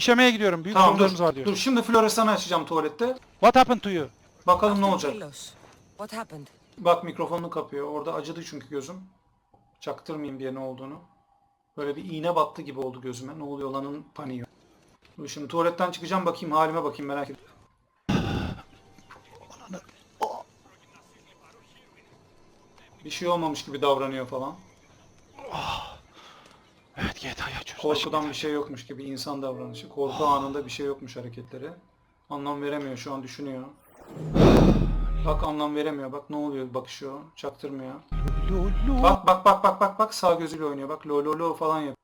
İşemeye gidiyorum. Büyük Tamam dur. sorunlarımız var diyor. Dur şimdi floresanı açacağım tuvalette. What happened to you? Bakalım ne olacak. What happened? Bak mikrofonunu kapıyor. Orada acıdı çünkü gözüm. Çaktırmayayım diye ne olduğunu. Böyle bir iğne battı gibi oldu gözüme. Ne oluyor lanın paniği. Dur şimdi tuvaletten çıkacağım bakayım halime bakayım merak ettim. Bir şey olmamış gibi davranıyor falan. Korkudan bir şey yokmuş gibi insan davranışı. Korku anında bir şey yokmuş hareketleri. Anlam veremiyor şu an düşünüyor. Bak anlam veremiyor. Bak ne oluyor bakışıyor. Çaktırmıyor. Bak bak bak bak bak bak sağ gözüyle oynuyor. Bak lo lo lo falan yapıyor.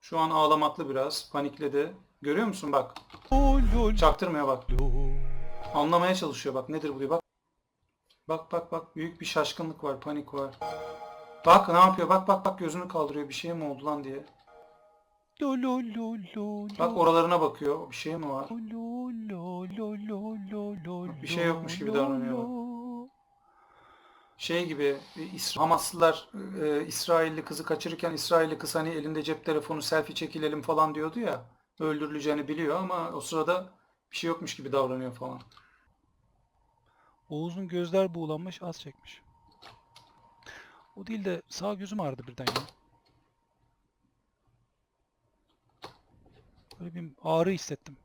Şu an ağlamaklı biraz. Panikledi. Görüyor musun bak. Çaktırmıyor bak. Anlamaya çalışıyor bak. Nedir bu diye bak. Bak bak bak. Büyük bir şaşkınlık var. Panik var. Bak ne yapıyor? Bak bak bak gözünü kaldırıyor. Bir şey mi oldu lan diye. Lo, lo, lo, lo, Bak oralarına bakıyor. Bir şey mi var? Lo, lo, lo, lo, lo, lo, Bir şey yokmuş gibi davranıyor. Şey gibi İsra- Hamaslılar e, İsrailli kızı kaçırırken İsrailli kız hani elinde cep telefonu selfie çekilelim falan diyordu ya. Öldürüleceğini biliyor ama o sırada bir şey yokmuş gibi davranıyor falan. Oğuz'un gözler buğulanmış az çekmiş. O değil de sağ gözüm ağrıdı birden ya. Böyle bir ağrı hissettim.